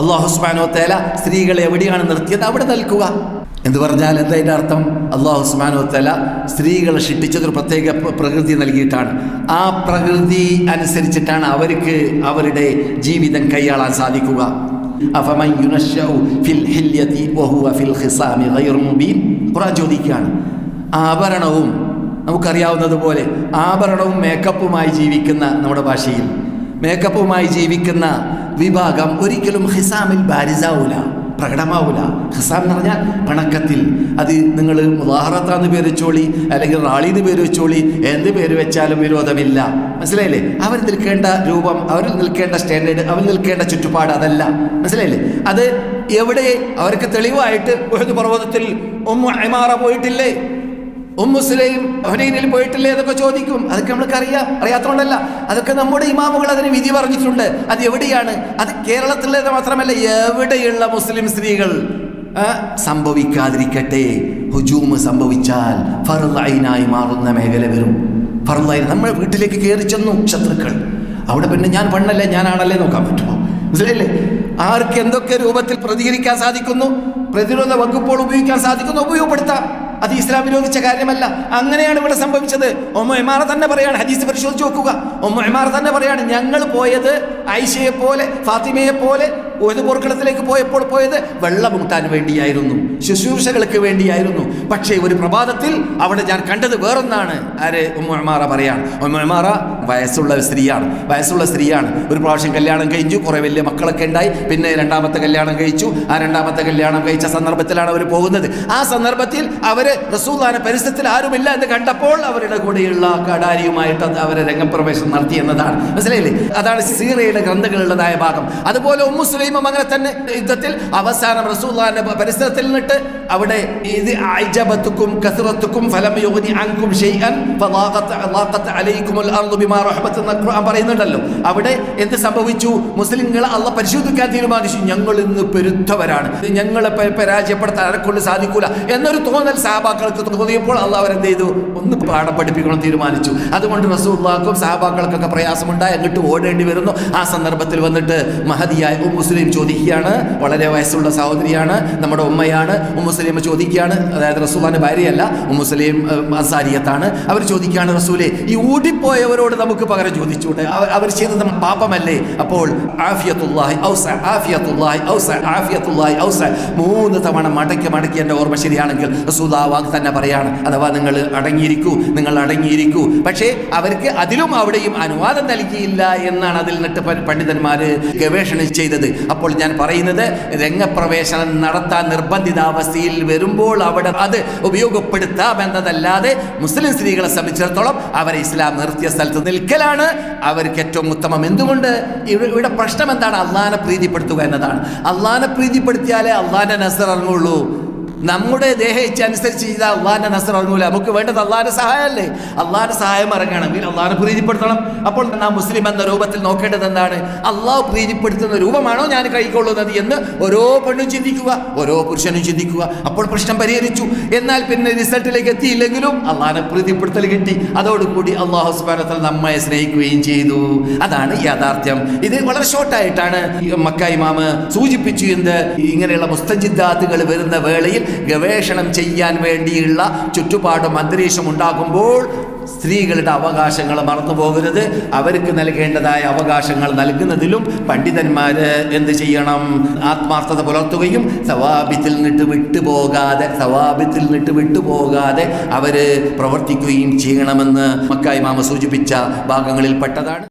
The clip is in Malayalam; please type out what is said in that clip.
അള്ളാഹു സുബ്ഹാനഹു തആല സ്ത്രീകളെ എവിടെയാണ് നിർത്തിയത്? അവിടെ നിൽക്കുക. എന്ന് പറഞ്ഞാൽ എന്താ അതിന്റെ അർത്ഥം? അള്ളാഹു സുബ്ഹാനഹു തആല സ്ത്രീകളെ ഷിട്ടിച്ചതൊരു പ്രത്യേക പ്രകൃതി നൽകിയിട്ടാണ്. ആ പ്രകൃതി അനുസരിച്ചിട്ടാണ് അവർക്ക് അവരുടെ ജീവിതം കൈയാളാൻ സാധിക്കുക. ഖുർആൻ ചോദിക്കുകയാണ്. ആഭരണവും നമുക്കറിയാവുന്നതുപോലെ ആഭരണവും മേക്കപ്പുമായി ജീവിക്കുന്ന നമ്മുടെ ഭാഷയിൽ മേക്കപ്പുമായി ജീവിക്കുന്ന വിഭാഗം ഒരിക്കലും ഹിസാമിൽ ബാരിസാവൂല പ്രകടമാവൂല. ഹിസാം എന്ന് പറഞ്ഞാൽ പിണക്കത്തിൽ. അത് നിങ്ങൾ മുദാഹറത്താന്ന് പേര് വെച്ചോളി അല്ലെങ്കിൽ റാളി എന്ന് പേര് വെച്ചോളി എന്ത് പേര് വെച്ചാലും വിരോധമില്ല. മനസ്സിലായില്ലേ? അവർ നിൽക്കേണ്ട രൂപം അവർ നിൽക്കേണ്ട സ്റ്റാൻഡേർഡ് അവർ നിൽക്കേണ്ട ചുറ്റുപാട് അതല്ല. മനസ്സിലായില്ലേ? അത് എവിടെ? അവർക്ക് തെളിവായിട്ട് ഒരു പർവതത്തിൽ ഒന്നും അയമാറ പോയിട്ടില്ലേ? ഉമ്മുസ്ലയും ഹുനൈനിൽ പോയിട്ടില്ലേ എന്നൊക്കെ ചോദിക്കും. അതൊക്കെ നമ്മൾക്ക് അറിയാം അറിയാത്തതുകൊണ്ടല്ല അതൊക്കെ നമ്മുടെ ഇമാമുകൾ അതിന് വിധി പറഞ്ഞിട്ടുണ്ട്. അത് എവിടെയാണ്? അത് കേരളത്തിലേത് മാത്രമല്ല എവിടെയുള്ള മുസ്ലിം സ്ത്രീകൾ? സംഭവിക്കാതിരിക്കട്ടെ. ഹുജൂമ് സംഭവിച്ചാൽ ഫറുലൈനായി മാറുന്ന മേഖല വരും. ഫറുലൈൻ നമ്മുടെ വീട്ടിലേക്ക് കയറി ചെന്നു ശത്രുക്കൾ. അവിടെ പിന്നെ ഞാൻ പെണ്ണല്ലേ ഞാനാണല്ലേ നോക്കാൻ പറ്റുമോ മനസ്സിലായില്ലേ? ആർക്ക് എന്തൊക്കെ രൂപത്തിൽ പ്രതികരിക്കാൻ സാധിക്കുന്നു പ്രതിരോധ വകുപ്പുകൾ ഉപയോഗിക്കാൻ സാധിക്കുന്നു ഉപയോഗപ്പെടുത്താം. അത് ഇസ്ലാം വിരോധിച്ച കാര്യമല്ല. അങ്ങനെയാണ് ഇവിടെ സംഭവിച്ചത്. ഒമ്മ എമാറ തന്നെ പറയാണ് ഹദീസ് പരിശോധിച്ച് നോക്കുക. ഒമ്മ എമാറ തന്നെ പറയാണ് ഞങ്ങൾ പോയത് ഐഷയെ പോലെ ഫാത്തിമയെ പോലെ ഒരു പോർക്കളത്തിലേക്ക് പോയപ്പോൾ പോയത് വെള്ളമുട്ടാൻ വേണ്ടിയായിരുന്നു ശുശ്രൂഷകൾക്ക് വേണ്ടിയായിരുന്നു. പക്ഷേ ഒരു പ്രഭാതത്തിൽ അവിടെ ഞാൻ കണ്ടത് വേറൊന്നാണ്. ആര്? ഉമ്മമാറ പറയാണ്. ഉമ്മമാറ വയസ്സുള്ള സ്ത്രീയാണ്. വയസ്സുള്ള സ്ത്രീയാണ്. ഒരു പ്രാവശ്യം കല്യാണം കഴിച്ചു കുറേ വലിയ മക്കളൊക്കെ ഉണ്ടായി. പിന്നെ രണ്ടാമത്തെ കല്യാണം കഴിച്ചു. ആ രണ്ടാമത്തെ കല്യാണം കഴിച്ച സന്ദർഭത്തിലാണ് അവർ പോകുന്നത്. ആ സന്ദർഭത്തിൽ അവർ റസൂദാന പരിസരത്തിൽ ആരുമില്ല എന്ന് കണ്ടപ്പോൾ അവരുടെ കൂടെയുള്ള കടാരിയുമായിട്ട് അവരെ രംഗപ്രവേശം നടത്തി എന്നതാണ്. മനസ്സിലായില്ലേ? അതാണ് സീറയുടെ ഗ്രന്ഥങ്ങളുള്ളതായ ഭാഗം. അതുപോലെ ഉമ്മു സുലൈമും അങ്ങനെ തന്നെ യുദ്ധത്തിൽ അവസാനം റസൂല്ലാന്റെ പരിസരത്തിൽ നിന്നിട്ട് അവിടെ ഇത് ഐജബത്തുക്കും കസുറത്തുക്കും ഫലം യുഗ്നി അൻകും ഖുർആൻ പറയുന്നുണ്ടല്ലോ. അവിടെ എന്ത് സംഭവിച്ചു? മുസ്ലിങ്ങളെ അള്ള പരിശോധിക്കാൻ തീരുമാനിച്ചു. ഞങ്ങൾ ഇന്ന് പെരുത്തവരാണ്. ഞങ്ങളെ പരാജയപ്പെടുത്താൻ ആരെക്കൊണ്ട് സാധിക്കൂല എന്നൊരു തോന്നൽ സാഹാബാക്കൾക്ക് തോന്നിയപ്പോൾ അള്ള എന്ത് ചെയ്തു? ഒന്ന് പാഠം പഠിപ്പിക്കണം തീരുമാനിച്ചു. അതുകൊണ്ട് റസൂള്ളാക്കും സാഹാബാക്കൾക്കൊക്കെ പ്രയാസമുണ്ടായി. എന്നിട്ട് ഓടേണ്ടി വരുന്നു. ആ സന്ദർഭത്തിൽ വന്നിട്ട് മഹതിയായ ഉമ്മുസ്ലിം മുസ്ലിം ചോദിക്കുകയാണ്. വളരെ വയസ്സുള്ള സഹോദരിയാണ് നമ്മുടെ ഉമ്മയാണ്. ഉമ്മുസ്ലിം മുസ്ലിം ചോദിക്കുകയാണ് അതായത് റസൂലാന്റെ ഭാര്യയല്ല ഉമ്മുസ്ലിം മുസ്ലിം അസാരിയത്താണ് അവർ ചോദിക്കുകയാണ് റസൂലെ ഈ ഓടിപ്പോയവരോട് നമുക്ക് പകരം ചോദിച്ചൂടെ? അവർ ചെയ്തത് പാപമല്ലേ? അപ്പോൾ ആഫിയത്തുല്ലാഹി ഔസ ആഫിയത്തുല്ലാഹി ഔസ ആഫിയത്തുല്ലാഹി ഔസ. മൂന്ന് തവണ മടക്കി മടക്കി എന്റെ ഓർമ്മ ശരിയാണെങ്കിൽ റസൂൽ തന്നെ പറയാണ്. അഥവാ നിങ്ങൾ അടങ്ങിയിരിക്കൂ നിങ്ങൾ അടങ്ങിയിരിക്കൂ. പക്ഷേ അവർക്ക് അതിലും അവിടെയും അനുവാദം നൽകിയില്ല എന്നാണ് അതിൽ നിന്നിട്ട് പ- പണ്ഡിതന്മാര് ഗവേഷണം ചെയ്തത്. അപ്പോൾ ഞാൻ പറയുന്നത് രംഗപ്രവേശനം നടത്താൻ നിർബന്ധിതാവസ്ഥയിൽ വരുമ്പോൾ അവിടെ അത് ഉപയോഗപ്പെടുത്താം എന്നതല്ലാതെ മുസ്ലിം സ്ത്രീകളെ സംബന്ധിച്ചിടത്തോളം അവരെ ഇസ്ലാം നിർത്തിയ സ്ഥലത്ത് നിൽക്കലാണ്. അവർക്ക് ഏറ്റവും ഉത്തമം എന്തുകൊണ്ട്? ഇവിടെ പ്രശ്നം എന്താണ്? അള്ളാനെ പ്രീതിപ്പെടുത്തുക എന്നതാണ്. അള്ളാനെ പ്രീതിപ്പെടുത്തിയാലേ അള്ളാന്റെ നസർ ഇറങ്ങുള്ളൂ. നമ്മുടെ ദേഹ ഇച്ഛ അനുസരിച്ച് ചെയ്താൽ അള്ളാഹിന്റെ നസർ ഇറങ്ങൂല. നമുക്ക് വേണ്ടത് അള്ളാഹിന്റെ സഹായമല്ലേ? അള്ളാഹിന്റെ സഹായം ഇറങ്ങണം. ഇനി അള്ളാഹിനെ പ്രീതിപ്പെടുത്തണം. അപ്പോൾ നാം മുസ്ലിം എന്ന രൂപത്തിൽ നോക്കേണ്ടത് എന്താണ്? അള്ളാഹ് പ്രീതിപ്പെടുത്തുന്ന രൂപമാണോ ഞാൻ കൈക്കൊള്ളുന്നത് എന്ന് ഓരോ പെണ്ണും ചിന്തിക്കുക ഓരോ പുരുഷനും ചിന്തിക്കുക. അപ്പോൾ പ്രശ്നം പരിഹരിച്ചു. എന്നാൽ പിന്നെ റിസൾട്ടിലേക്ക് എത്തിയില്ലെങ്കിലും അള്ളാഹിനെ പ്രീതിപ്പെടുത്തൽ കിട്ടി. അതോടുകൂടി അള്ളാഹു സ്മാനത്തിൽ നമ്മെ സ്നേഹിക്കുകയും ചെയ്തു. അതാണ് യാഥാർത്ഥ്യം. ഇത് വളരെ ഷോർട്ടായിട്ടാണ് മക്ക ഇമാമ് സൂചിപ്പിച്ചു എന്ത്? ഇങ്ങനെയുള്ള മുസ്തജിദ്ദാത്തുകൾ വരുന്ന വേളയിൽ ഗവേഷണം ചെയ്യാൻ വേണ്ടിയുള്ള ചുറ്റുപാടും അന്തരീക്ഷം ഉണ്ടാകുമ്പോൾ സ്ത്രീകളുടെ അവകാശങ്ങൾ മറന്നുപോകരുത് അവർക്ക് നൽകേണ്ടതായ അവകാശങ്ങൾ നൽകുന്നതിലും പണ്ഡിതന്മാർ എന്ത് ചെയ്യണം? ആത്മാർത്ഥത പുലർത്തുകയും സവാബിത്തിൽ നിന്നിട്ട് വിട്ടുപോകാതെ സവാബിത്തിൽ നിന്നിട്ട് വിട്ടുപോകാതെ അവർ പ്രവർത്തിക്കുകയും ചെയ്യണമെന്ന് മക്കായി മാമ സൂചിപ്പിച്ച ഭാഗങ്ങളിൽ പെട്ടതാണ്